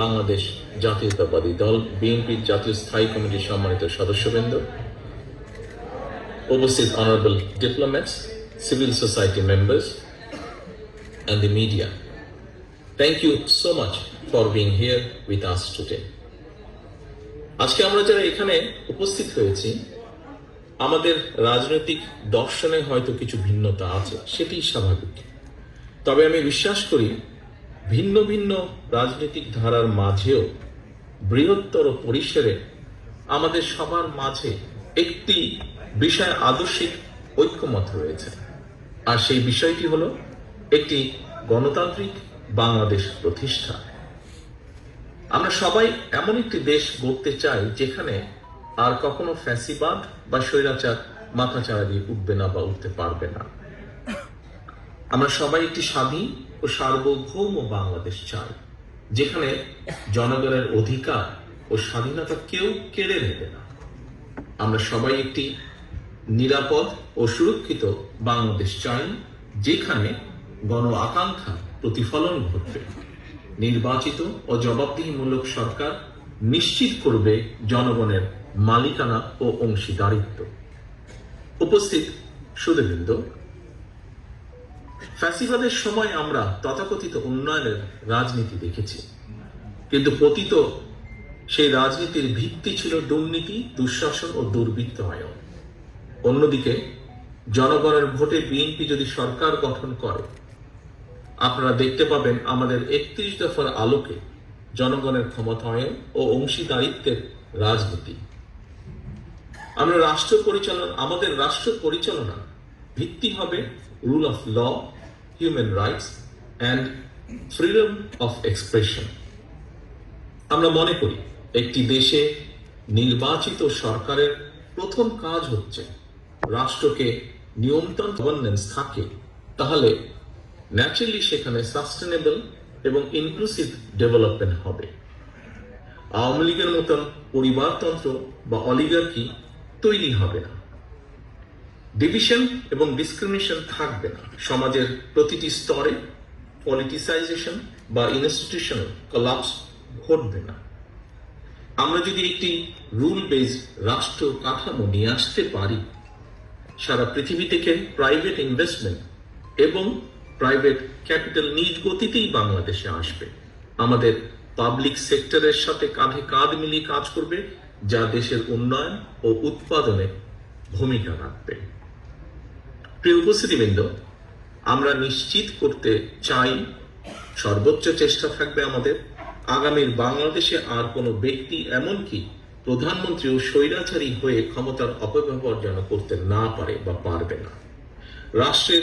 বাংলাদেশ জাতীয়তাবাদী দল বিএনপির জাতীয় স্থায়ী কমিটির সম্মানিত সদস্যবৃন্দ, উপস্থিত honourable diplomats civil society members and the media. Thank you so much for being here with us today. আজকে আমরা যারা এখানে উপস্থিত হয়েছি, আমাদের রাজনৈতিক দর্শনে হয়তো কিছু ভিন্নতা আছে, সেটি স্বাভাবিক তবে আমি বিশ্বাস করি ভিন্ন ভিন্ন রাজনৈতিক ধারার মাঝেও বৃহত্তর পরিসরে আমাদের সবার মাঝে একটি বিষয় আদর্শিক ঐক্যমত রয়েছে। আর সেই বিষয়টি হল একটি গণতান্ত্রিক বাংলাদেশ প্রতিষ্ঠা। আমরা সবাই এমন একটি দেশ গড়তে চাই যেখানে আর কখনো ফ্যাসিবাদ বা স্বৈরাচার মাথাচাড়া দিয়ে উঠবে না বা উঠতে পারবে না। আমরা সবাই একটি স্বাধীন ও সার্বভৌম বাংলাদেশ চাই যেখানে জনগণের অধিকার ও স্বাধীনতা কেউ কেড়ে নেবে না। আমরা সবাই একটি নিরাপদ ও সুরক্ষিত বাংলাদেশ চাই, যেখানে গণ আকাঙ্ক্ষা প্রতিফলন ঘটবে। নির্বাচিত ও জবাবদিহিমূলক সরকার নিশ্চিত করবে জনগণের মালিকানা ও অংশীদারিত্ব। উপস্থিত সুদীবৃন্দ ফ্যাসিবাদের সময় আমরা তথাকথিত উন্নয়নের রাজনীতি দেখেছি। কিন্তু পতিত সেই রাজনীতির ভিত্তি ছিল দুর্নীতি, দুঃশাসন ও দুর্বৃত্তায়ন অন্যদিকে, জনগণের ভোটে বিএনপি যদি সরকার গঠন করে, আপনারা দেখতে পাবেন আমাদের একত্রিশ দফার আলোকে জনগণের ক্ষমতায়ন ও অংশীদারিত্বের রাজনীতি। আমরা রাষ্ট্র পরিচালনা, আমাদের রাষ্ট্র পরিচালনা ভিত্তি হবে rule of law human rights and freedom of expression আমরা মনে করি, একটি দেশে নির্বাচিত সরকারের প্রথম কাজ হচ্ছে রাষ্ট্রকে নিয়ন্ত্রণ গভর্নেন্স থাকে, তাহলে ন্যাচারালি সেখানে সাস্টেনেবল এবং ইনক্লুসিভ ডেভেলপমেন্ট হবে। আওয়ামী লীগের মতন পরিবারতন্ত্র বা অলিগার্কি তৈরি হবে না। ডিভিশন এবং ডিসক্রিমিনেশন থাকবে না। সমাজের প্রতিটি স্তরে পলিটিসাইজেশন বা ইনস্টিটিউশনাল কলাপস ঘটবে না। আমরা যদি একটি রুল বেসড রাষ্ট্র কাঠামো নিয়ে আসতে পারি, সারা পৃথিবী থেকে প্রাইভেট ইনভেস্টমেন্ট এবং প্রাইভেট ক্যাপিটাল নিজ গতিতেই বাংলাদেশে আসবে। আমাদের পাবলিক সেক্টরের সাথে কাঁধে কাঁধ মিলিয়ে কাজ করবে, যা দেশের উন্নয়ন ও উৎপাদনে ভূমিকা রাখবে। প্রিয় উপস্থিতিবৃন্দ, আমরা নিশ্চিত করতে চাই সর্বোচ্চ চেষ্টা থাকবে আমাদের। আগামীর বাংলাদেশে আর কোনো ব্যক্তি এমনকি প্রধানমন্ত্রী ও স্বৈরাচারী হয়ে ক্ষমতার অপব্যবহার যেন করতে না পারে বা পারবে না। রাষ্ট্রের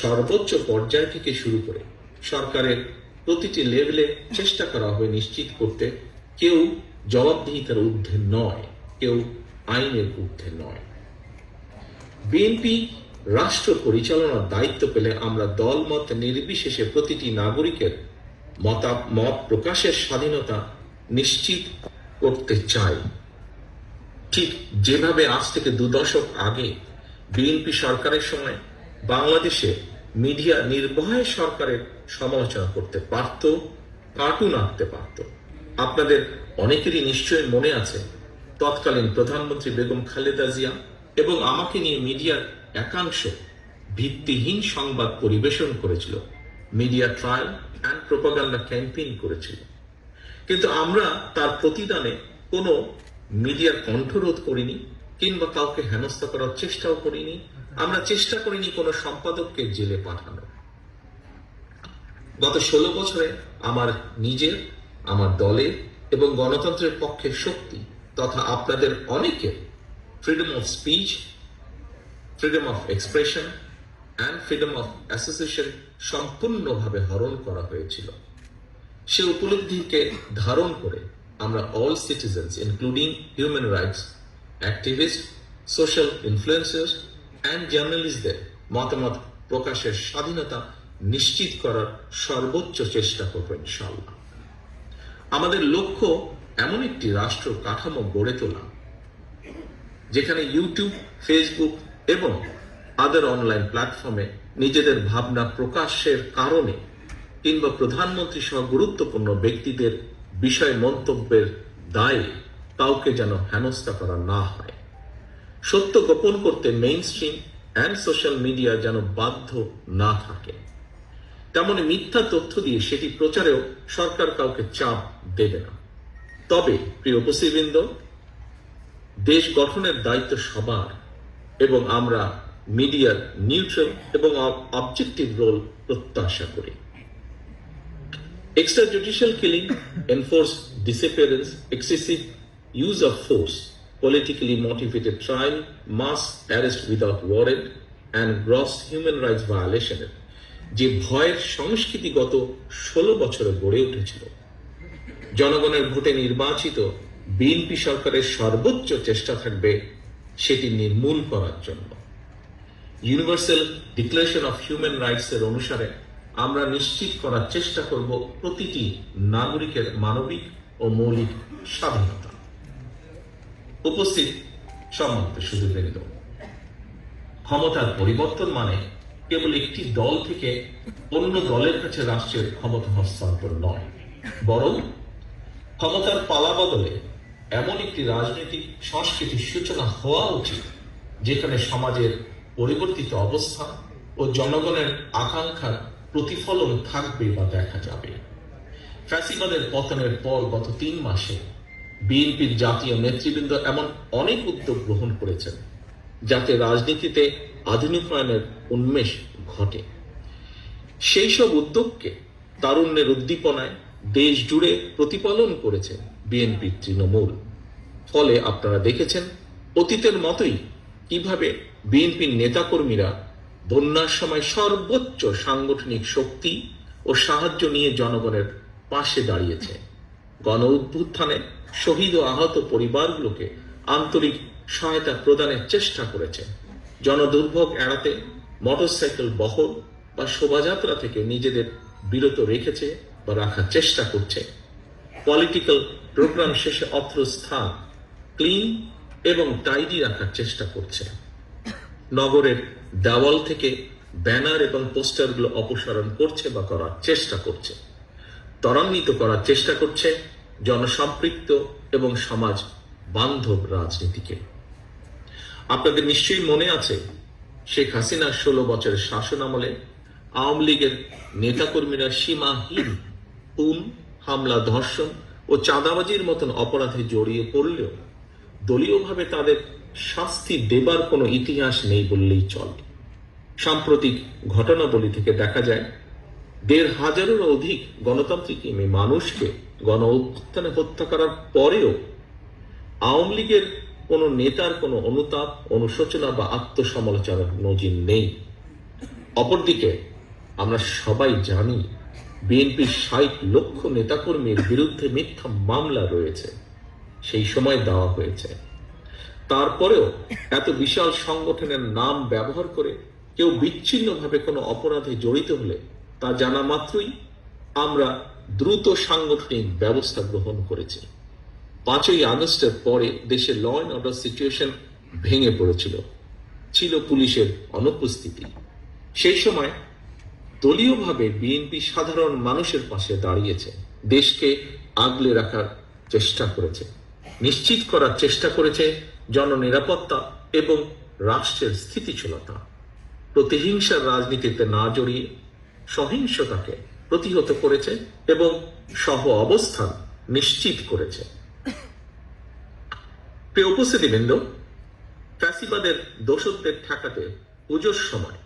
সর্বোচ্চ পর্যায় থেকে শুরু করে সরকারের প্রতিটি লেভেলে চেষ্টা করা হবে নিশ্চিত করতে। কেউ জবাবদিহিতার ঊর্ধ্বে নয়, কেউ আইনের ঊর্ধ্বে নয়। বিএনপি রাষ্ট্র পরিচালনার দায়িত্ব পেলে আমরা দলমত নির্বিশেষে প্রতিটি নাগরিকের মতা মত প্রকাশের স্বাধীনতা নিশ্চিত করতে চাই। ঠিক যেভাবে আজ থেকে দু দশক আগে বিএনপি সরকারের সময় বাংলাদেশে মিডিয়া নির্ভয়ে সরকারের সমালোচনা করতে পারত, কার্টুন আঁকতে পারত। আপনাদের অনেকেরই নিশ্চয়ই মনে আছে, তৎকালীন প্রধানমন্ত্রী বেগম খালেদা জিয়া এবং আমাকে নিয়ে মিডিয়ার একাংশ ভিত্তিহীন সংবাদ পরিবেশন করেছিল, media trial and propaganda campaign করেছিল। কিন্তু আমরা তার প্রতিদানে কোনো মিডিয়ার কণ্ঠরোধ করিনি কিংবা কাউকে হেনস্থা করার চেষ্টাও করিনি। আমরা চেষ্টা করিনি কোনো সম্পাদককে জেলে পাঠানো গত ষোলো বছরে আমার নিজের, আমার দলের এবং গণতন্ত্রের পক্ষে শক্তি তথা আপনাদের অনেকের freedom of speech freedom of expression and freedom of association সম্পূর্ণভাবে হরণ করা হয়েছিল। সে উপলব্ধিকে ধারণ করে আমরা all citizens including human rights activist social influencers and জার্নালিস্টদের মতামত প্রকাশের স্বাধীনতা নিশ্চিত করার সর্বোচ্চ চেষ্টা করব ইনশাল্লাহ আমাদের লক্ষ্য এমন একটি রাষ্ট্র কাঠামো গড়ে তোলা, যেখানে ইউটিউব ফেসবুক এবং আদার অনলাইন প্ল্যাটফর্মে নিজেদের ভাবনা প্রকাশের কারণে কিংবা প্রধানমন্ত্রী সহ গুরুত্বপূর্ণ ব্যক্তিদের বিষয় মন্তব্যের দায়ে কাউকে যেন হেনস্থা করা না হয়। সত্য গোপন করতে mainstream and social media যেন বাধ্য না থাকে। তেমনি মিথ্যা তথ্য দিয়ে সেটি প্রচারেও সরকার কাউকে চাপ দেবে না। তবে, প্রিয় উপস্থিতবৃন্দ, দেশ গঠনের দায়িত্ব সবার। এবং আমরা মিডিয়ার নিউট্রাল এবং অবজেক্টিভ রোল প্রত্যাশা করি। Extra judicial killing enforce disappearance excessive use of force politically motivated trial mass arrest without warrant and gross human rights ভায়োলেশনের যে ভয়ের সংস্কৃতিগত ষোলো বছরে গড়ে উঠেছিল। জনগণের ভোটে নির্বাচিত বিএনপি সরকারের সর্বোচ্চ চেষ্টা থাকবে সেটি নির্মূল করার জন্য। Universal declaration of human rights এর অনুসারে আমরা নিশ্চিত করার চেষ্টা করব প্রতিটি নাগরিকের মানবিক ও মৌলিক স্বাধীনতা। উপস্থিত সম্মানিত সুযোগবৃন্দ ক্ষমতার পরিবর্তন মানে কেবল একটি দল থেকে অন্য দলের কাছে রাষ্ট্রের ক্ষমতা হস্তান্তর নয়, বরং ক্ষমতার পালা বদলে এমন একটি রাজনৈতিক সংস্কৃতির সূচনা হওয়া উচিত, যেখানে সমাজের পরিবর্তিত অবস্থা ও জনগণের আকাঙ্ক্ষার প্রতিফলন থাকবে বা দেখা যাবে। ফ্যাসিবাদের পতনের পর গত তিন মাসে বিএনপির জাতীয় নেতৃবৃন্দ এমন অনেক উদ্যোগ গ্রহণ করেছেন, যাতে রাজনীতিতে আধুনিকায়নের উন্মেষ ঘটে। সেই সব উদ্যোগকে তারুণ্যের উদ্দীপনায় দেশ জুড়ে প্রতিপালন করেছে বিএনপির তৃণমূল। ফলে আপনারা দেখেছেন, অতীতের মতোই কীভাবে বিএনপির নেতাকর্মীরা বন্যার সময় সর্বোচ্চ সাংগঠনিক শক্তি ও সাহায্য নিয়ে জনগণের পাশে দাঁড়িয়েছে। গণ উত্থানে শহীদ ও আহত পরিবারগুলোকে আন্তরিক সহায়তা প্রদানের চেষ্টা করেছে। জনদুর্ভোগ এড়াতে মোটরসাইকেল বহর বা শোভাযাত্রা থেকে নিজেদের বিরত রেখেছে বা রাখার চেষ্টা করছে। পলিটিক্যাল প্রোগ্রাম শেষে অত্র স্থান, ক্লিন এবং টাইডি রাখার চেষ্টা করছে। নগরের দেওয়াল থেকে ব্যানার এবং পোস্টারগুলো অপসারণ করছে বা করার চেষ্টা করছে। ত্বরান্বিত করার চেষ্টা করছে জনসম্পৃক্ত এবং সমাজ বান্ধব রাজনীতিকে। আপনাদের নিশ্চয়ই মনে আছে, শেখ হাসিনার ষোলো বছরের শাসন আমলে আওয়ামী লীগের নেতাকর্মীরা সীমাহীন, খুন, হামলা, ধর্ষণ ও চাঁদাবাজির মতন অপরাধে জড়িয়ে পড়লেও দলীয়ভাবে তাদের শাস্তি দেবার কোনো ইতিহাস নেই বললেই চলে। সাম্প্রতিক ঘটনাবলী থেকে দেখা যায়, দেড় হাজারেরও অধিক গণতান্ত্রিক মানুষকে গণ অভ্যুত্থানে হত্যা করার পরেও আওয়ামী লীগের কোনো নেতার কোনো অনুতাপ, অনুশোচনা বা আত্মসমালোচনার নজির নেই। অপরদিকে আমরা সবাই জানি বিএনপির ষাট লক্ষ নেতাকর্মীর বিরুদ্ধে মিথ্যা মামলা রয়েছে। সেই সময় দেওয়া হয়েছে। তারপরেও এত বিশাল সংগঠনের নাম ব্যবহার করে কেউ বিচ্ছিন্নভাবে কোনো অপরাধে জড়িত হলে তা জানা মাত্রই আমরা দ্রুত সাংগঠনিক ব্যবস্থা গ্রহণ করেছি। পাঁচই আগস্টের পরে দেশে ল অ্যান্ড অর্ডার সিচুয়েশন ভেঙে পড়েছিল। ছিল পুলিশের অনুপস্থিতি। সেই সময় দলীয়ভাবে বিএনপি সাধারণ মানুষের পাশে দাঁড়িয়েছে। দেশকে আগলে রাখার চেষ্টা করেছে। নিশ্চিত করার চেষ্টা করেছে জননিরাপত্তা এবং রাষ্ট্রের স্থিতিশীলতা। প্রতিহিংসার রাজনীতিতে না জড়িয়ে সহিংসতাকে প্রতিহত করেছে এবং সহ অবস্থান নিশ্চিত করেছে। প্রিয় উপস্থিতিবৃন্দ, ফ্যাসিবাদের দোষত্বের ঠেকাতে পুজোর সময়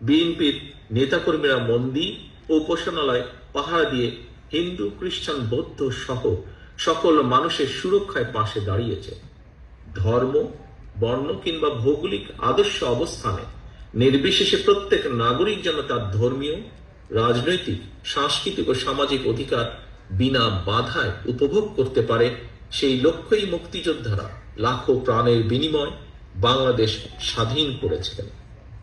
বিএনপির নেতাকর্মীরা মন্দির ও উপাসনালয়, পাহারা দিয়ে হিন্দু, খ্রিস্টান, বৌদ্ধ সহ সকল মানুষের সুরক্ষায় পাশে দাঁড়িয়েছে। ধর্ম, বর্ণ কিংবা ভৌগোলিক আদর্শ অবস্থানে নির্বিশেষে প্রত্যেক নাগরিক যেন তার ধর্মীয়, রাজনৈতিক, সাংস্কৃতিক ও সামাজিক অধিকার বিনা বাধায় উপভোগ করতে পারে সেই লক্ষ্যই মুক্তিযোদ্ধারা লাখো প্রাণের বিনিময় বাংলাদেশ স্বাধীন করেছিলেন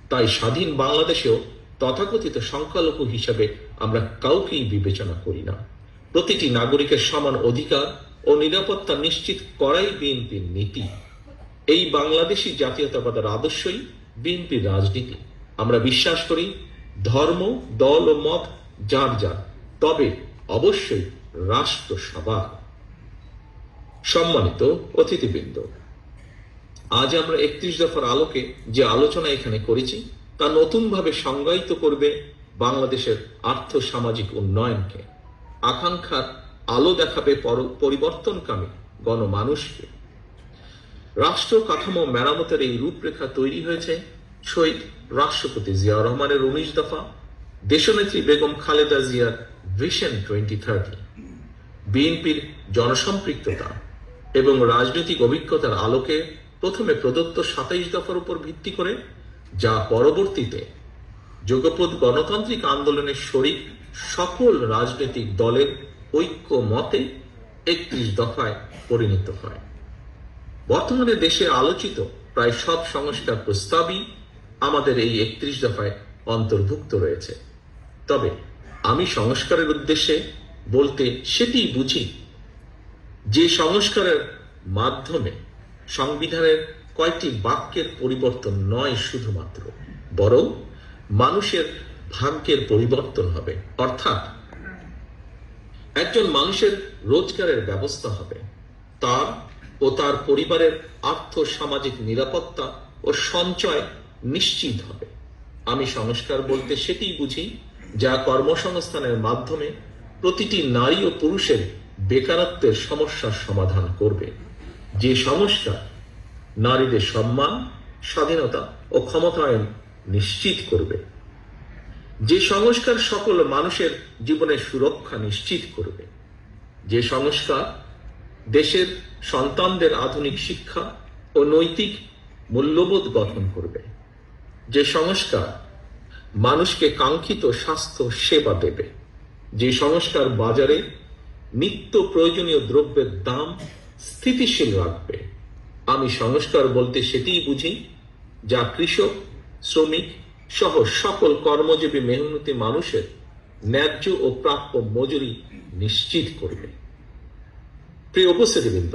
তাই স্বাধীন বাংলাদেশেও তথাকথিত সংখ্যালঘু হিসাবে আমরা কাউকেই বিবেচনা করি না। প্রতিটি নাগরিকের সমান অধিকার ও নিরাপত্তা নিশ্চিত করাই বিএনপির নীতি। এই বাংলাদেশি জাতীয়তাবাদের আদর্শই, বিএনপির রাজনীতি। আমরা বিশ্বাস করি, ধর্ম, দল ও মত যার যার, তবে অবশ্যই রাষ্ট্র রাষ্ট্রসভা সম্মানিত অতিথিবৃন্দ, আজ আমরা একত্রিশ দফার আলোকে যে আলোচনা এখানে করেছি তা নতুনভাবে সংজ্ঞায়িত করবে বাংলাদেশের আর্থ সামাজিক উন্নয়নকে। আকাঙ্ক্ষার আলো দেখাবে পরিবর্তনকামী গণমানুষকে। রাষ্ট্র কাঠামো মেরামতের এই রূপরেখা তৈরি হয়েছে শহীদ রাষ্ট্রপতি জিয়া রহমানের উনিশ দফা, দেশনেত্রী বেগম খালেদা জিয়ার ভিশন টোয়েন্টি থার্টি। বিএনপির জনসম্পৃক্ততা এবং রাজনৈতিক অভিজ্ঞতার আলোকে প্রথমে প্রদত্ত সাতাইশ দফার উপর ভিত্তি করে যা পরবর্তীতে যুগপৎ গণতান্ত্রিক আন্দোলনের শরিক সকল রাজনৈতিক দলের ঐক্য মতে একত্রিশ দফায় পরিণত হয়। বর্তমানে দেশে আলোচিত প্রায় সব সংস্কার প্রস্তাবই আমাদের এই একত্রিশ দফায় অন্তর্ভুক্ত রয়েছে। তবে আমি সংস্কারের উদ্দেশ্যে বলতে সেটি বুঝি যে সংস্কারের মাধ্যমে সংবিধানের কয়েকটি বাক্যের পরিবর্তন নয় শুধুমাত্র, বরং মানুষের ভাগ্যের পরিবর্তন হবে। অর্থাৎ একজন মানুষের রোজগারের ব্যবস্থা হবে। তার ও তার পরিবারের আর্থ সামাজিক নিরাপত্তা ও সঞ্চয় নিশ্চিত হবে। আমি সংস্কার বলতে সেটিই বুঝি, যা কর্মসংস্থানের মাধ্যমে প্রতিটি নারী ও পুরুষের বেকারত্বের সমস্যার সমাধান করবে। যে সংস্কার নারীদের সম্মান, স্বাধীনতা ও ক্ষমতায়ন নিশ্চিত করবে। যে সংস্কার সকল মানুষের জীবনের সুরক্ষা নিশ্চিত করবে। যে সংস্কার দেশের সন্তানদের আধুনিক শিক্ষা ও নৈতিক মূল্যবোধ গঠন করবে। যে সংস্কার মানুষকে কাঙ্ক্ষিত স্বাস্থ্য সেবা দেবে। যে সংস্কার বাজারে নিত্য প্রয়োজনীয় দ্রব্যের দাম স্থিতিশীল রাখবে। আমি সংস্কার বলতে সেটিই বুঝি, যা কৃষক, শ্রমিক সহ সকল কর্মজীবী মেহনতি মানুষের ন্যায্য ও প্রাপ্য মজুরি নিশ্চিত করবে। প্রিয় উপস্থিতিবৃন্দ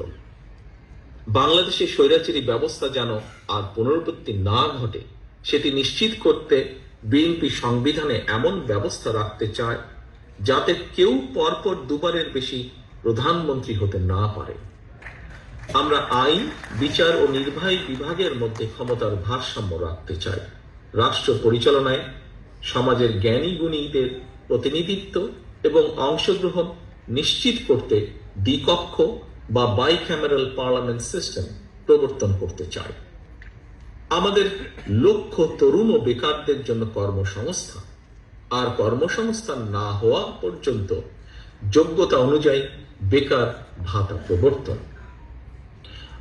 বাংলাদেশের স্বৈরাচারী ব্যবস্থা যেন আর পুনরাবৃত্তি না ঘটে, সেটি নিশ্চিত করতে বিএনপি সংবিধানে এমন ব্যবস্থা রাখতে চায় যাতে কেউ পরপর দুবারের বেশি প্রধানমন্ত্রী হতে না পারে। আমরা আইন, বিচার ও নির্বাহী বিভাগের মধ্যে ক্ষমতার ভারসাম্য রাখতে চাই। রাষ্ট্র পরিচালনায় সমাজের জ্ঞানী গুণীদের প্রতিনিধিত্ব এবং অংশগ্রহণ নিশ্চিত করতে দ্বিকক্ষ বা বাই ক্যামেরাল পার্লামেন্ট সিস্টেম প্রবর্তন করতে চাই। আমাদের লক্ষ্য তরুণ ও বেকারদের জন্য কর্মসংস্থান আর কর্মসংস্থান না হওয়া পর্যন্ত যোগ্যতা অনুযায়ী বেকার ভাতা প্রবর্তন।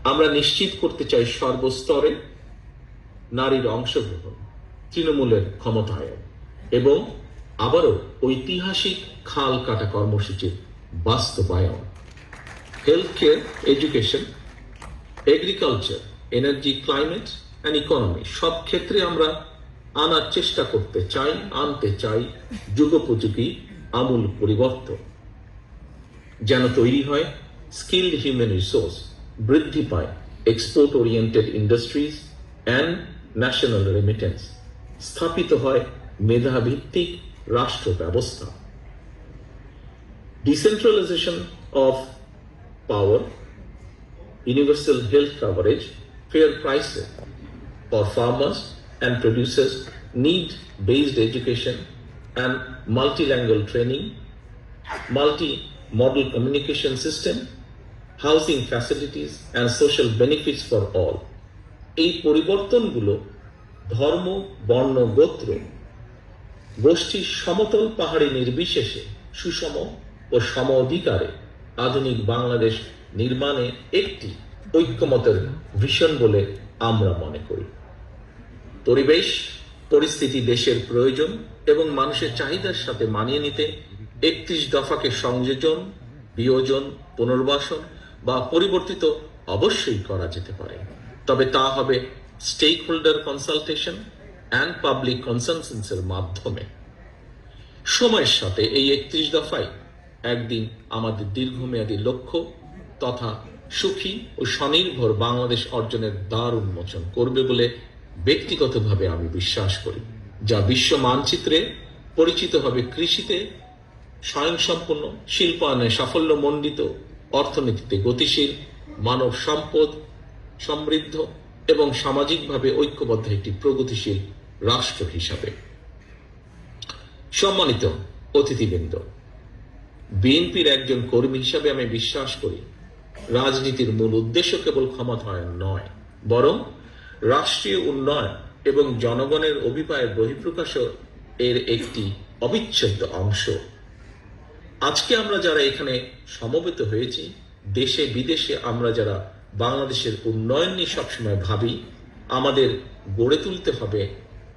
আমরা নিশ্চিত করতে চাই সর্বস্তরে নারীর অংশগ্রহণ, তৃণমূলের ক্ষমতায়ন এবং আবারও ঐতিহাসিক খাল কাটা কর্মসূচির বাস্তবায়ন। Health care education agriculture energy climate and economy সব ক্ষেত্রে আমরা আনার চেষ্টা করতে চাই, আনতে চাই যুগোপযোগী আমূল পরিবর্তন। যেন তৈরি হয় স্কিল্ড হিউম্যান রিসোর্স বৃদ্ধি পায় export oriented industries and national remittance স্থাপিত হয় মেধাভিত্তিক রাষ্ট্র ব্যবস্থা decentralization of power, universal health coverage, fair prices for farmers and producers, need-based education and multilingual training, multi-model communication system, housing facilities and social benefits for all এই পরিবর্তনগুলো ধর্ম, বর্ণ, গোত্র গোষ্ঠীর সমতল পাহাড়ি নির্বিশেষে সুষম ও সম অধিকারে আধুনিক বাংলাদেশ নির্মাণে একটি ঐক্যমতের ভীষণ বলে আমরা মনে করি। পরিবেশ, পরিস্থিতি দেশের প্রয়োজন এবং মানুষের চাহিদার সাথে মানিয়ে নিতে একত্রিশ দফাকে সংযোজন, বিয়োজন, পুনর্বাসন বা পরিবর্তিত অবশ্যই করা যেতে পারে। তবে তা হবে stakeholder consultation and public কনসেনসেন্সের মাধ্যমে। সময়ের সাথে এই একত্রিশ দফায় একদিন আমাদের দীর্ঘমেয়াদী লক্ষ্য তথা সুখী ও স্বনির্ভর বাংলাদেশ অর্জনের দ্বার উন্মোচন করবে বলে ব্যক্তিগতভাবে আমি বিশ্বাস করি, যা বিশ্ব মানচিত্রে পরিচিত হবে কৃষিতে স্বয়ংসম্পন্ন শিল্পায়নে সাফল্য সাফল্যমণ্ডিত অর্থনীতিতে গতিশীল, মানব সম্পদ, সমৃদ্ধ এবং সামাজিকভাবে ঐক্যবদ্ধ একটি প্রগতিশীল রাষ্ট্র হিসাবে। সম্মানিত অতিথিবৃন্দ, বিএনপির একজন কর্মী হিসাবে আমি বিশ্বাস করি, রাজনীতির মূল উদ্দেশ্য কেবল ক্ষমতায়ন নয়, বরং রাষ্ট্রীয় উন্নয়ন এবং জনগণের অভিপ্রায়ের বহিঃপ্রকাশ এর একটি অবিচ্ছেদ্য অংশ। আজকে আমরা যারা এখানে সমবেত হয়েছি, দেশে, বিদেশে আমরা যারা বাংলাদেশের উন্নয়ন নিয়ে সবসময় ভাবি, আমাদের গড়ে তুলতে হবে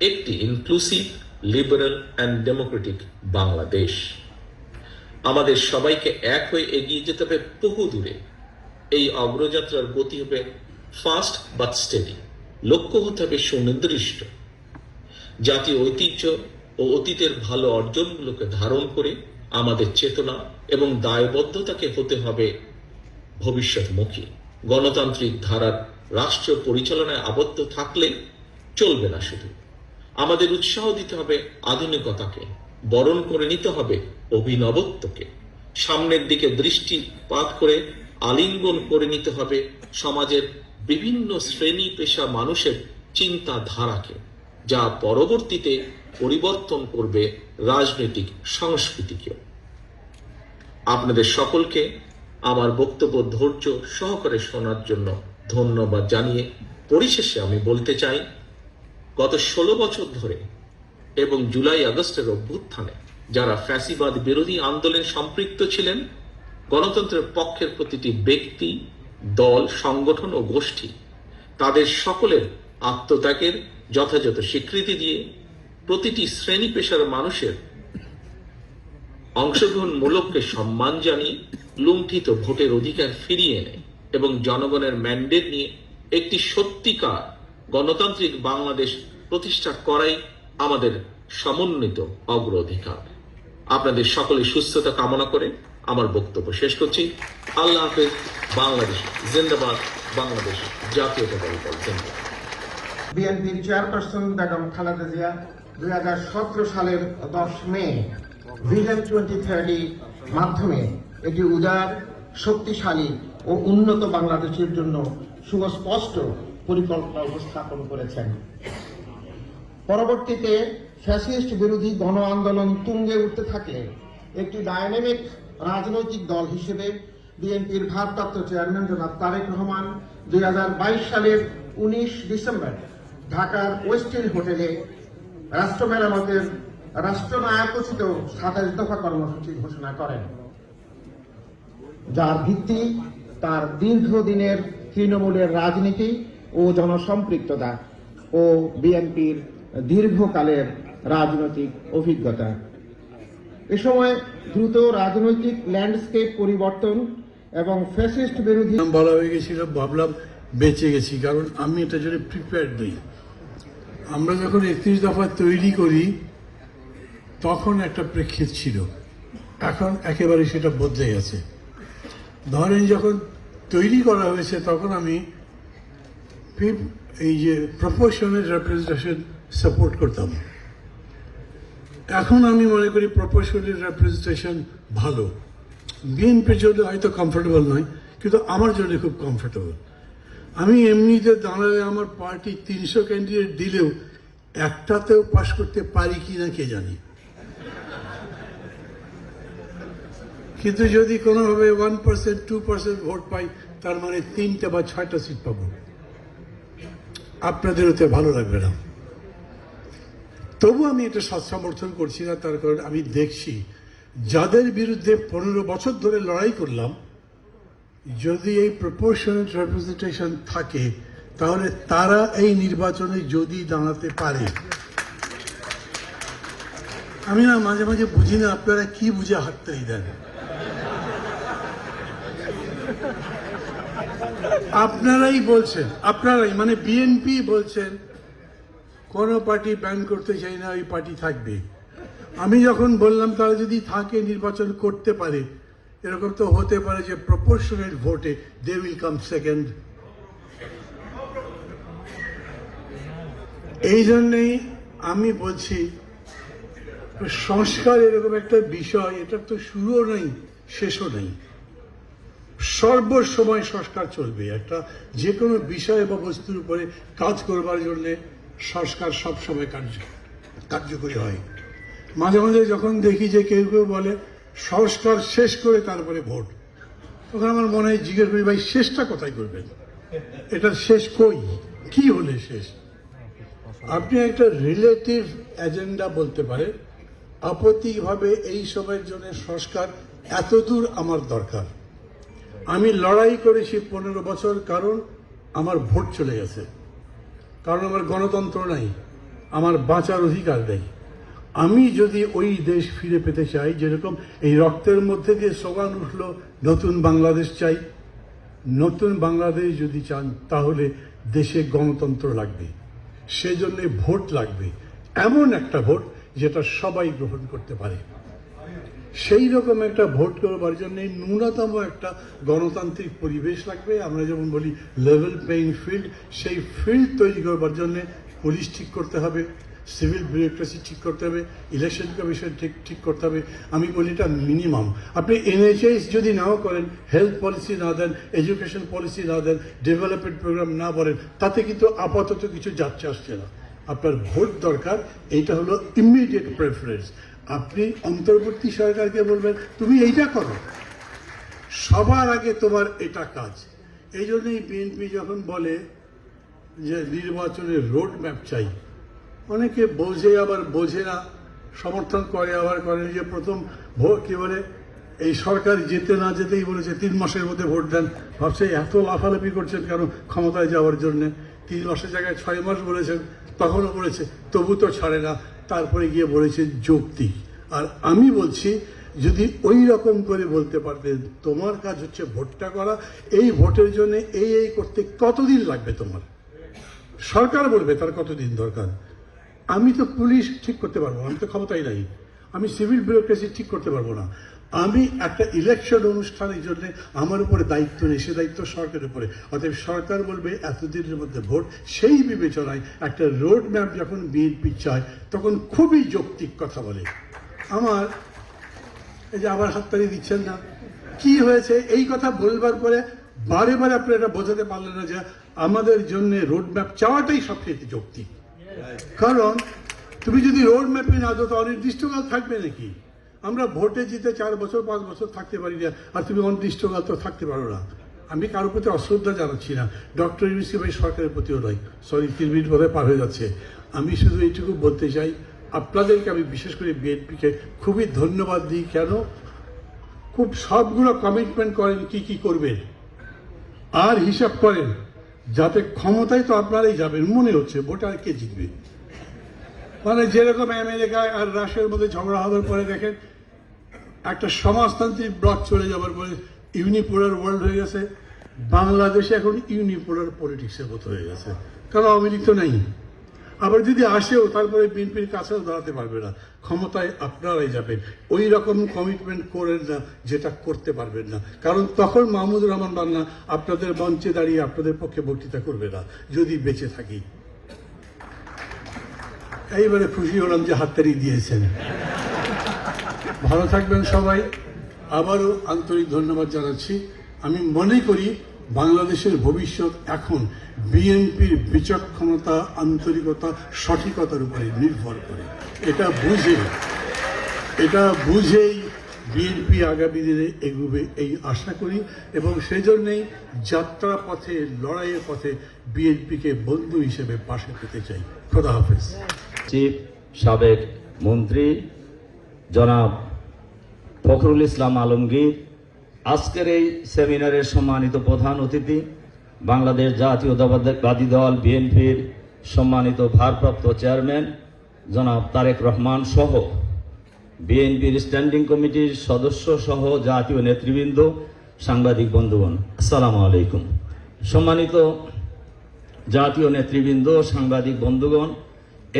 একটি inclusive liberal and democratic Bangladesh. আমাদের সবাইকে এক হয়ে এগিয়ে যেতে হবে বহু দূরে। এই অগ্রযাত্রার গতি হবে ফাস্ট বাট স্টেডি লক্ষ্য হতে হবে সুনির্দিষ্ট। জাতীয় ঐতিহ্য ও অতীতের ভালো অর্জনগুলোকে ধারণ করে আমাদের চেতনা এবং দায়বদ্ধতাকে হতে হবে ভবিষ্যৎমুখী। গণতান্ত্রিক ধারার রাষ্ট্র পরিচালনায় আবদ্ধ থাকলে চলবে না শুধু। আমাদের উৎসাহ দিতে হবে আধুনিকতাকে, বরণ করে নিতে হবে অভিনবত্বকে। সামনের দিকে দৃষ্টিপাত করে আলিঙ্গন করে নিতে হবে সমাজের বিভিন্ন শ্রেণি পেশা মানুষের চিন্তাধারাকে, যা পরবর্তীতে পরিবর্তন করবে রাজনৈতিক, সংস্কৃতিকেও। আপনাদের সকলকে আমার বক্তব্য ধৈর্য সহকারে শোনার জন্য ধন্যবাদ জানিয়ে পরিশেষে আমি বলতে চাই, গত ষোলো বছর ধরে এবং জুলাই আগস্টের অভ্যুত্থানে যারা ফ্যাসিবাদ বিরোধী আন্দোলনে সম্পৃক্ত ছিলেন, গণতন্ত্রের পক্ষের প্রতিটি ব্যক্তি, দল, সংগঠন ও গোষ্ঠী, তাদের সকলের আত্মত্যাগের যথাযথ স্বীকৃতি দিয়ে প্রতিটি শ্রেণি পেশার মানুষের অংশগ্রহণমূলককে সম্মান জানিয়ে লুণ্ঠিত ভোটের অধিকার ফিরিয়ে এনে এবং জনগণের ম্যান্ডেট নিয়ে একটি সত্যিকার গণতান্ত্রিক বাংলাদেশ প্রতিষ্ঠা করাই আমাদের সমন্বিত অগ্রাধিকার। আপনাদের সকলে সুস্থতা কামনা করে আমার বক্তব্য শেষ করছি। আল্লাহ হাফেজ। বাংলাদেশ জিন্দাবাদ। বাংলাদেশ জাতীয়তাবাদী দল। জিন্দাবাদ বিএনপির চেয়ারপারসন বেগম খালেদা জিয়া দুই হাজার সতেরো সালের দশ মে ভিশন টোয়েন্টি থার্টি মাধ্যমে একটি উদার, শক্তিশালী ও উন্নত বাংলাদেশের জন্য সুস্পষ্ট পরিকল্পনা উপস্থাপন করেছেন। পরবর্তীতে ফ্যাসিস্ট বিরোধী গণ আন্দোলন তুঙ্গে উঠতে থাকলে একটি ডায়নামিক রাজনৈতিক দল হিসেবে বিএনপির ভারপ্রাপ্ত চেয়ারম্যান জনাব তারেক রহমান দুই হাজার বাইশ সালের উনিশ ডিসেম্বর ঢাকার ওয়েস্টিন হোটেলে রাষ্ট্র মেরামতের রাষ্ট্রনায়কোচিত সাতাশ দফা কর্মসূচি ঘোষণা করেন। যার ভিত্তি তার দীর্ঘদিনের তৃণমূলের রাজনীতি ও জনসম্পৃক্ততা ও বিএনপির দীর্ঘকালের রাজনৈতিক অভিজ্ঞতা। এ সময় দ্রুত রাজনৈতিক ল্যান্ডস্কেপ পরিবর্তন এবং ফ্যাসিস্ট বিরোধী বলা হয়ে গেছিল, ভাবলাম বেঁচে গেছি, কারণ আমি এটার জন্য প্রিপেয়ার্ড নই। আমরা যখন একত্রিশ দফা তৈরি করি, তখন একটা প্রেক্ষিত ছিল। এখন একেবারে সেটা বদলে গেছে। ধরেন যখন তৈরি করা হয়েছে, তখন আমি এই যে প্রপোর্শনের রেপ্রেজেন্টেশন সাপোর্ট করতাম। এখন আমি মনে করি প্রপোর্শনের রেপ্রেজেন্টেশন ভালো। বিএনপির জন্য হয়তো কমফোর্টেবল নয়, কিন্তু আমার জন্য খুব কমফোর্টেবল আমি এমনিতে দাঁড়ালে আমার পার্টি তিনশো ক্যান্ডিডেট দিলেও একটাতেও পাশ করতে পারি কি না কে জানি। কিন্তু যদি কোনোভাবে one percent two percent vote পাই, তার মানে তিনটা বা ছয়টা সিট পাবো। আপনাদের ওতে ভালো লাগবে না। তবু আমি এটা সমর্থন করছি না, তার কারণ আমি দেখছি যাদের বিরুদ্ধে পনেরো বছর ধরে লড়াই করলাম যদি এই প্রপোর্শনাল রেপ্রেজেন্টেশন থাকে, তাহলে তারা এই নির্বাচনে যদি দাঁড়াতে পারে। আমি না মাঝে মাঝে বুঝি না, আপনারা কি বুঝে হাঁটতেই দেন? আপনারাই বলছেন, আপনারাই মানে বিএনপি বলছেন, কোনো পার্টি ব্যান করতে চাই না, ওই পার্টি থাকবে। আমি যখন বললাম, তারা যদি থাকে, নির্বাচন করতে পারে এরকম তো হতে পারে যে প্রপোর্শনেট ভোটে দে উইল কাম সেকেন্ড এই জন্যেই আমি বলছি, সংস্কার এরকম একটা বিষয় এটা তো শুরুও নেই, শেষও নেই। সর্বসময় সংস্কার চলবে, একটা যে কোনো বিষয় বা বস্তুর উপরে কাজ করবার জন্য সংস্কার সবসময় কার্য, কার্যকরী হয়। মাঝে মাঝে যখন দেখি যে কেউ কেউ বলে সংস্কার শেষ করে তারপরে ভোট। তখন আমার মনে হয় জিজ্ঞেস করি, ভাই, শেষটা কোথায় করবেন? এটার শেষ কই? কি হলে শেষ? আপনি একটা রিলেটিভ এজেন্ডা বলতে পারেন আপত্তিকভাবে এই সময়ের জন্য সংস্কার এতদূর আমার দরকার। আমি লড়াই করেছি পনেরো বছর, কারণ আমার ভোট চলে গেছে। কারণ আমার গণতন্ত্র নাই, আমার বাঁচার অধিকার নেই। আমি যদি ওই দেশ ফিরে পেতে চাই, যেরকম এই রক্তের মধ্যে দিয়ে স্লোগান উঠল, নতুন বাংলাদেশ চাই। নতুন বাংলাদেশ যদি চান, তাহলে দেশে গণতন্ত্র লাগবে। সেজন্য ভোট লাগবে। এমন একটা ভোট যেটা সবাই গ্রহণ করতে পারে। সেই রকম একটা ভোট করবার জন্য ন্যূনতম একটা গণতান্ত্রিক পরিবেশ লাগবে। আমরা যেমন বলি লেভেল প্লেইং ফিল্ড সেই ফিল্ড তৈরি করবার জন্য পুলিশ ঠিক করতে হবে। সিভিল বিউরোক্রেসি ঠিক করতে হবে ইলেকশন কমিশন ঠিক ঠিক করতে হবে। আমি বলি এটা মিনিমাম আপনি এনএচএস যদি নাও করেন হেলথ পলিসি না দেন এডুকেশন পলিসি না দেন ডেভেলপমেন্ট প্রোগ্রাম না বলেন, তাতে কিন্তু আপাতত কিছু যাচ্ছে আসছে না। আপনার ভোট দরকার, এইটা হলো ইমিডিয়েট প্রেফারেন্স আপনি অন্তর্বর্তী সরকারকে বলবেন, তুমি এইটা করো। সবার আগে তোমার এটা কাজ। এই জন্যই বিএনপি যখন বলে যে নির্বাচনের রোড ম্যাপ চাই অনেকে বোঝে, আবার বোঝে না, সমর্থন করে, আবার করে যে প্রথম ভোট, কি বলে, এই সরকার যেতে না যেতেই বলেছে, তিন মাসের মধ্যে ভোট দেন। ভাবছে এত লাফালাফি করছেন কেন ক্ষমতায় যাওয়ার জন্য? তিন মাসের জায়গায় ছয় মাস বলেছেন, তখনও বলেছে, তবু তো ছাড়ে না। তারপরে গিয়ে বলেছে যুক্তি আর আমি বলছি, যদি ওই রকম করে বলতে পারতেন, তোমার কাজ হচ্ছে ভোটটা করা, এই ভোটের জন্য এই এই করতে কতদিন লাগবে তোমার? সরকার বলবে তার কতদিন দরকার? আমি তো পুলিশ ঠিক করতে পারব আমি তো ক্ষমতাই নাই। আমি সিভিল বিউরোক্রেসি ঠিক করতে পারব না। আমি একটা ইলেকশন অনুষ্ঠানের জন্য আমার উপরে দায়িত্ব নেই, সে দায়িত্ব সরকারের উপরে। অতএব সরকার বলবে, এতদিনের মধ্যে ভোট। সেই বিবেচনায় একটা রোড ম্যাপ যখন বিএনপি চায়, তখন খুবই যৌক্তিক কথা বলে। আমার এই যে আবার হাত হাততালি দিচ্ছেন না। কি হয়েছে? এই কথা বলবার পরে বারে বারে আপনি এটা বোঝাতে পারলেন না যে আমাদের জন্য রোড ম্যাপ চাওয়াটাই সবচেয়ে যৌক্তিক। কারণ, তুমি যদি রোড ম্যাপে না দাও, তো অনির্দিষ্টকাল থাকবে নাকি? আমরা ভোটে জিতে চার বছর, পাঁচ বছর থাকতে পারি না, আর তুমি অনির্দিষ্টকাল তো থাকতে পারো না। আমি কারোর প্রতি অশ্রদ্ধা জানাচ্ছি না। ডক্টর ইউনিসি ভাই সরকারের প্রতিও নয়। সরি তিন মিনিট বোধহয় পার হয়ে যাচ্ছে। আমি শুধু এইটুকু বলতে চাই, আপনাদেরকে আমি বিশেষ করে বিএনপিকে খুবই ধন্যবাদ দিই। কেন? খুব সবগুলো কমিটমেন্ট করেন, কি কি করবেন। আর হিসাব করেন। যাতে ক্ষমতায় তো আপনারাই যাবেন, মনে হচ্ছে ভোটার কে জিতবে? মানে যেরকম আমেরিকায় আর রাশিয়ার মধ্যে ঝগড়া হওয়ার পরে দেখেন, একটা সমাজতান্ত্রিক ব্লক চলে যাওয়ার পরে ইউনিপোলার ওয়ার্ল্ড হয়ে গেছে, বাংলাদেশে এখন ইউনিপোলার পলিটিক্সের মতো হয়ে গেছে। কারণ আওয়ামী লীগ তো নেই। আবার যদি আসেও, তারপরে বিএনপির কাছেও দাঁড়াতে পারবে না। ক্ষমতায় আপনারাই যাবেন। ওই রকম কমিটমেন্ট করেন না, যেটা করতে পারবেন না। কারণ তখন মাহমুদুর রহমান বান্না আপনাদের মঞ্চে দাঁড়িয়ে আপনাদের পক্ষে বক্তৃতা করবে না, যদি বেঁচে থাকি। এইবারে খুশি হলাম যে হাততালি দিয়েছেন। ভালো থাকবেন সবাই। আবারও আন্তরিক ধন্যবাদ জানাচ্ছি। আমি মনে করি বাংলাদেশের ভবিষ্যৎ এখন বিএনপির বিচক্ষণতা, আন্তরিকতা, সঠিকতার উপরে নির্ভর করে। এটা বুঝে, এটা বুঝেই বিএনপি আগামী দিনে এগুবে এই আশা করি এবং সেই জন্যেই যাত্রা পথে লড়াইয়ের পথে বিএনপিকে বন্ধু হিসেবে পাশে পেতে চাই। খোদা হাফেজ। চিফ সাবেক মন্ত্রী জনাব ফখরুল ইসলাম আলমগীর আজকের এই সেমিনারের সম্মানিত প্রধান অতিথি বাংলাদেশ জাতীয়তাবাদী দল বিএনপির সম্মানিত ভারপ্রাপ্ত চেয়ারম্যান জনাব তারেক রহমান সহ বিএনপির স্ট্যান্ডিং কমিটির সদস্য সহ জাতীয় নেতৃবৃন্দ, সাংবাদিক বন্ধুগণ, আসসালামু আলাইকুম। সম্মানিত জাতীয় নেতৃবৃন্দ, সাংবাদিক বন্ধুগণ,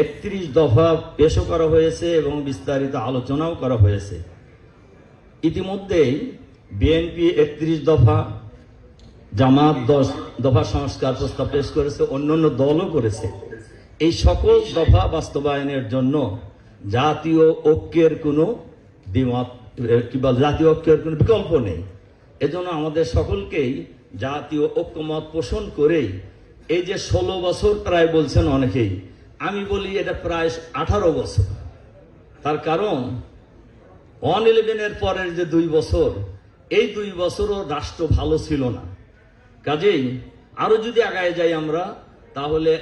একত্রিশ দফা পেশও করা হয়েছে এবং বিস্তারিত আলোচনাও করা হয়েছে। ইতিমধ্যেই বিএনপি একত্রিশ দফা জামাত দশ দফা সংস্কার প্রস্তাব পেশ করেছে অন্যান্য দলও করেছে। এই সকল দফা বাস্তবায়নের জন্য জাতীয় ঐক্যের কোনো দ্বিমত এ, কি বল জাতীয় ঐক্যের কোনো বিকল্প নেই। এজন্য আমাদের সকলকেই জাতীয় ঐক্যমত পোষণ করেই এই যে ষোলো বছর প্রায় বলছেন অনেকেই আমি বলি এটা প্রায় আঠারো বছর। তার কারণ ওয়ান ইলেভেনের পরের যে দুই বছর এই দুই বছরও রাষ্ট্র ভালো ছিল না। কাজেই আরও যদি আগায় যাই আমরা, তাহলে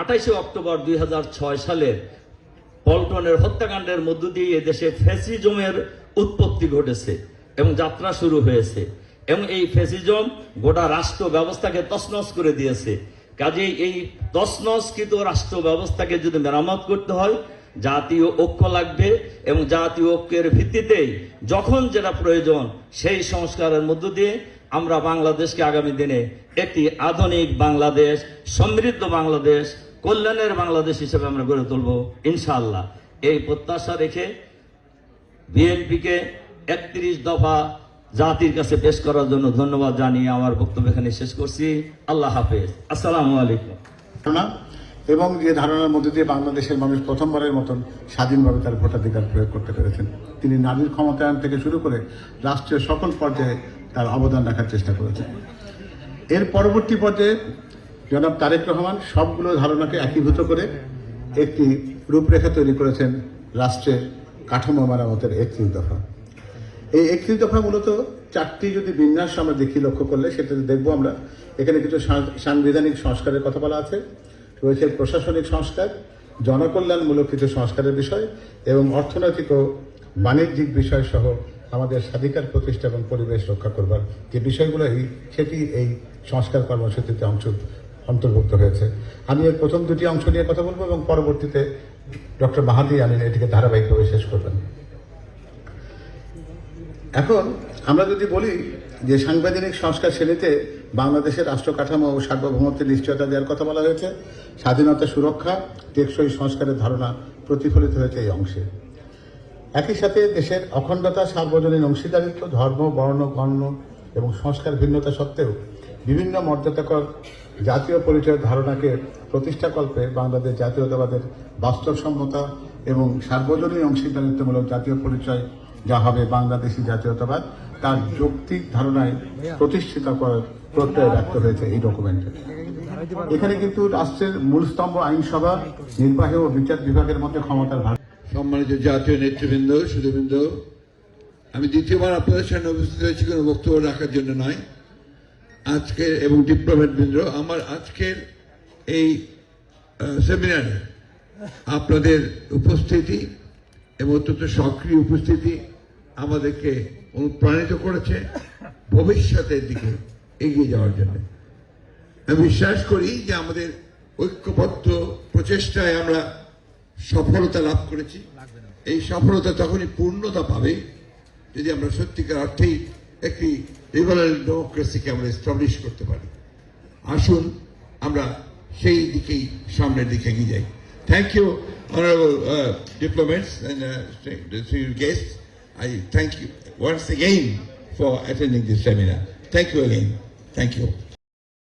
আঠাইশে অক্টোবর দুই হাজার সালের পল্টনের হত্যাকাণ্ডের মধ্য দিয়ে এদেশে ফ্যাসিজমের উৎপত্তি ঘটেছে এবং যাত্রা শুরু হয়েছে। এবং এই ফ্যাসিজম গোটা রাষ্ট্র ব্যবস্থাকে তছনছ করে দিয়েছে। কাজেই এই তছনছকৃত রাষ্ট্র ব্যবস্থাকে যদি মেরামত করতে হয় জাতীয় ঐক্য লাগবে এবং জাতীয় ঐক্যের ভিত্তিতেই যখন যেটা প্রয়োজন সেই সংস্কারের মধ্য দিয়ে আমরা বাংলাদেশকে আগামী দিনে একটি আধুনিক বাংলাদেশ, সমৃদ্ধ বাংলাদেশ, কল্যাণের বাংলাদেশ হিসেবে আমরা গড়ে তুলব, ইনশাআল্লাহ। এই প্রত্যাশা রেখে বিএনপিকে একত্রিশ দফা জাতির কাছে পেশ করার জন্য ধন্যবাদ জানিয়ে আমার বক্তব্য এখানে শেষ করছি। আল্লাহ হাফেজ। আসসালামু আলাইকুম। এবং যে ধারণার মধ্যে দিয়ে বাংলাদেশের মানুষ প্রথমবারের মতন স্বাধীনভাবে তার ভোটাধিকার প্রয়োগ করতে পেরেছেন। তিনি নারীর ক্ষমতায়ন থেকে শুরু করে রাষ্ট্রের সকল পর্যায়ে তার অবদান রাখার চেষ্টা করেছেন। এর পরবর্তী পর্যায়ে জনাব তারেক রহমান সবগুলো ধারণাকে একীভূত করে একটি রূপরেখা তৈরি করেছেন রাষ্ট্রের কাঠামো মেরামতের একত্রিশ দফা। এই একত্রিশ দফা মূলত চারটি যদি বিন্যাস আমরা দেখি লক্ষ্য করলে সেটাতে দেখব আমরা। এখানে কিছু সাংবিধানিক সংস্কারের কথা বলা আছে। রয়েছে প্রশাসনিক সংস্কার, জনকল্যাণমূলক কিছু সংস্কারের বিষয় এবং অর্থনৈতিক ও বাণিজ্যিক বিষয় সহ আমাদের স্বাধিকার প্রতিষ্ঠা এবং পরিবেশ রক্ষা করবার যে বিষয়গুলো এই সেটি এই সংস্কার কর্মসূচিতে অংশ অন্তর্ভুক্ত হয়েছে। আমি এর প্রথম দুটি অংশ নিয়ে কথা বলব এবং পরবর্তীতে ডক্টর মাহাদি আমিন এটিকে ধারাবাহিকভাবে শেষ করবেন। এখন আমরা যদি বলি যে সাংবিধানিক সংস্কার শ্রেণীতে বাংলাদেশের রাষ্ট্র কাঠামো ও সার্বভৌমত্বের নিশ্চয়তা দেওয়ার কথা বলা হয়েছে। স্বাধীনতা সুরক্ষা টেকসই সংস্কারের ধারণা প্রতিফলিত হয়েছে এই অংশে। একই সাথে দেশের অখণ্ডতা, সার্বজনীন অংশীদারিত্ব, ধর্ম, বর্ণ, গণ্য এবং সংস্কার ভিন্নতা সত্ত্বেও বিভিন্ন মর্যাদাকর জাতীয় পরিচয়ের ধারণাকে প্রতিষ্ঠাকল্পে বাংলাদেশ জাতীয়তাবাদের বাস্তবসম্মতা এবং সার্বজনীন অংশীদারিত্বমূলক জাতীয় পরিচয় যা হবে বাংলাদেশি জাতীয়তাবাদ, তার যৌক্তিক ধারণায় প্রতিষ্ঠিত করার প্রত্যয় ব্যক্ত হয়েছে এই ডকুমেন্টে এখানে কিন্তু রাষ্ট্রের মূল স্তম্ভ আইনসভা, নির্বাহী ও বিচার বিভাগের মধ্যে ক্ষমতার ভাগ সম্মানিত জাতীয় নেতৃবৃন্দ, সুধীবৃন্দ, আমি দ্বিতীয়বার আপনাদের সামনে উপস্থিত হয়েছি কোনো বক্তব্য রাখার জন্য নয়। আজকের এবং ডিপ্লোমেট বৃন্দ, আমার আজকের এই সেমিনারে আপনাদের উপস্থিতি এবং অত্যন্ত সক্রিয় উপস্থিতি আমাদেরকে অনুপ্রাণিত করেছে ভবিষ্যতের দিকে। এগিয়ে যাওয়ার জন্য। আমি বিশ্বাস করি যে আমাদের ঐক্যবদ্ধ প্রচেষ্টায় আমরা সফলতা লাভ করেছি। এই সফলতা তখনই পূর্ণতা পাবে যদি আমরা সত্যিকার অর্থেই একটি লিবারাল ডেমোক্রেসিকে আমরা এস্টাবলিশ করতে পারি। আসুন, আমরা সেই দিকেই, সামনের দিকে এগিয়ে যাই। Thank you honourable diplomats guest I thank you once again for attending this seminar thank you again thank you